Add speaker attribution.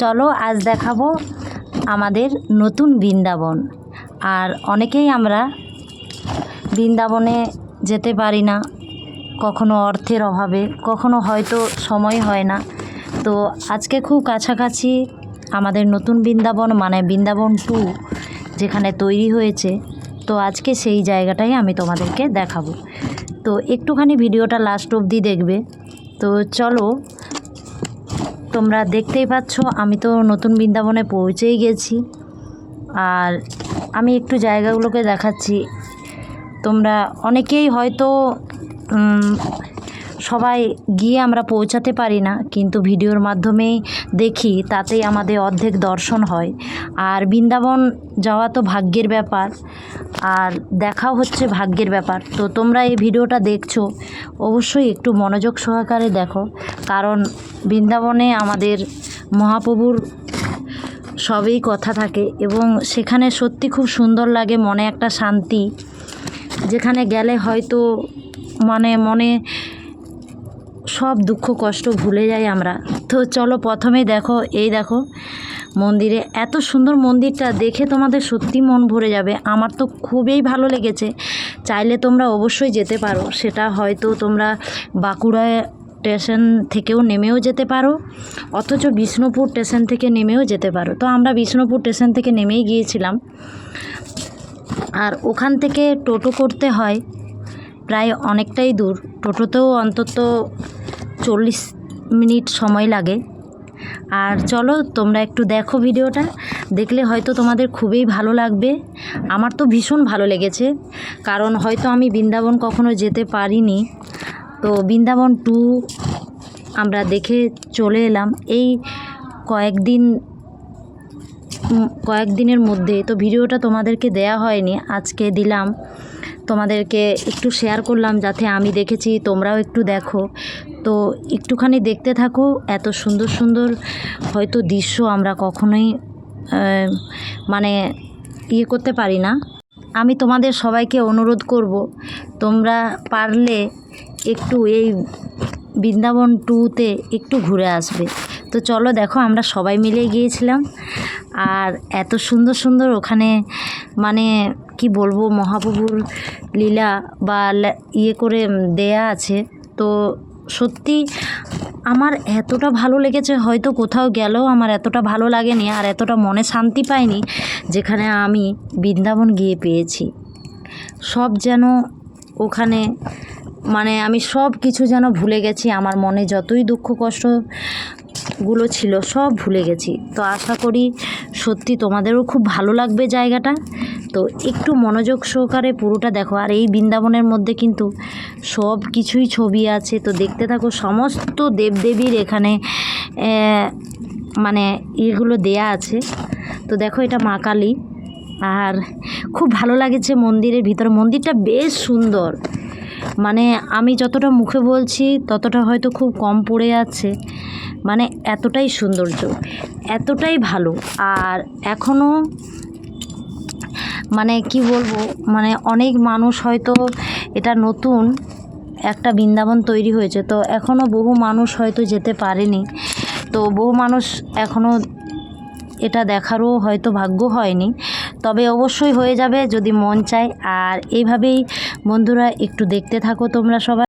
Speaker 1: চলো আজ দেখাবো আমাদের নতুন বৃন্দাবন। আর অনেকেই আমরা বৃন্দাবনে যেতে পারি না, কখনো অর্থের অভাবে, কখনো হয়তো সময় হয় না। তো আজকে খুব কাছাকাছি আমাদের নতুন বৃন্দাবন মানে বৃন্দাবন টু যেখানে তৈরি হয়েছে। তো আজকে সেই জায়গাটাই আমি তোমাদেরকে দেখাবো। তো একটুখানি ভিডিওটা লাস্ট অবধি দেখবে। তো চলো তোমরা দেখতেই পাচ্ছ, আমি তো নতুন বৃন্দাবনে পৌঁছেই গেছি। আর আমি একটু জায়গাগুলোকে দেখাচ্ছি। তোমরা অনেকেই হয়তো সবাই গিয়ে আমরা পৌঁছাতে পারি না, কিন্তু ভিডিওর মাধ্যমেই দেখি, তাতেই আমাদের অর্ধেক দর্শন হয়। আর বৃন্দাবন যাওয়া তো ভাগ্যের ব্যাপার, আর দেখাও হচ্ছে ভাগ্যের ব্যাপার। তো তোমরা এই ভিডিওটা দেখছ, অবশ্যই একটু মনোযোগ সহকারে দেখো, কারণ বৃন্দাবনে আমাদের মহাপ্রভুর সবই কথা থাকে এবং সেখানে সত্যি খুব সুন্দর লাগে, মনে একটা শান্তি। যেখানে গেলে হয়তো মানে মনে সব দুঃখ, কষ্ট ভুলে যাই আমরা। তো চলো প্রথমে দেখো, এই দেখো মন্দিরে। এত সুন্দর মন্দিরটা দেখে তোমাদের সত্যি মন ভরে যাবে। আমার তো খুবই ভালো লেগেছে। চাইলে তোমরা অবশ্যই যেতে পারো। সেটা হয়তো তোমরা বাঁকুড়া স্টেশন থেকেও নেমেও যেতে পারো, অথচ বিষ্ণুপুর স্টেশন থেকে নেমেও যেতে পারো। তো আমরা বিষ্ণুপুর স্টেশন থেকে নেমেই গিয়েছিলাম। আর ওখান থেকে টোটো করতে হয়, প্রায় অনেকটাই দূর। টোটোতেও অন্তত চল্লিশ মিনিট সময় লাগে। আর চলো, তোমরা একটু দেখো ভিডিওটা। দেখলে হয়তো তোমাদের খুবই ভালো লাগবে। আমার তো ভীষণ ভালো লেগেছে। কারণ হয়তো আমি বৃন্দাবন কখনো যেতে পারিনি। তো বৃন্দাবন টু আমরা দেখে চলে এলাম। এই কয়েকদিন কয়েকদিনের মধ্যে তো ভিডিওটা তোমাদেরকে দেয়া হয়নি, আজকে দিলাম। তোমাদেরকে একটু শেয়ার করলাম যাতে আমি দেখেছি, তোমরাও একটু দেখো। তো একটুখানি দেখতে থাকো, এত সুন্দর সুন্দর হয়তো দৃশ্য আমরা কখনোই মানে ইয়ে করতে পারি না। আমি তোমাদের সবাইকে অনুরোধ করব, তোমরা পারলে একটু এই বৃন্দাবন টুতে একটু ঘুরে আসবে। তো চলো দেখো আমরা সবাই মিলে গিয়েছিলাম। আর এত সুন্দর সুন্দর ওখানে মানে কি বলব, মহাপ্রভুর লীলা বা ইয়ে করে দেয়া আছে। তো সত্যি আমার এতটা ভালো লেগেছে, হয়তো কোথাও গেলেও আমার এতটা ভালো লাগেনি আর এতটা মনে শান্তি পাইনি যেখানে আমি বৃন্দাবন গিয়ে পেয়েছি। সব যেন ওখানে মানে আমি সব কিছু যেন ভুলে গেছি, আমার মনে যতই দুঃখ কষ্টগুলো ছিল সব ভুলে গেছি। তো আশা করি সত্যি তোমাদেরও খুব ভালো লাগবে জায়গাটা। তো একটু মনোযোগ সহকারে পুরোটা দেখো। আর এই বৃন্দাবনের মধ্যে কিন্তু সব কিছুই ছবি আছে। তো দেখতে থাকো, সমস্ত দেবদেবীর এখানে মানে এগুলো দেয়া আছে। তো দেখো এটা মা কালী। আর খুব ভালো লাগেছে মন্দিরের ভিতরে। মন্দিরটা বেশ সুন্দর। মানে আমি যতটা মুখে বলছি, ততটা হয়তো খুব কম পড়ে আছে। মানে এতটাই সৌন্দর্য, এতটাই ভালো। আর এখনও মানে কি বলব মানে অনেক মানুষ হয়তো এটা নতুন একটা বৃন্দাবন তৈরি হয়েছে। তো এখনও বহু মানুষ হয়তো যেতে পারেনি। তো বহু মানুষ এখনও এটা দেখারও হয়তো ভাগ্য হয়নি। তবে অবশ্যই হয়ে যাবে যদি মন চায়। আর এইভাবেই বন্ধুরা একটু দেখতে থাকো তোমরা সবাই।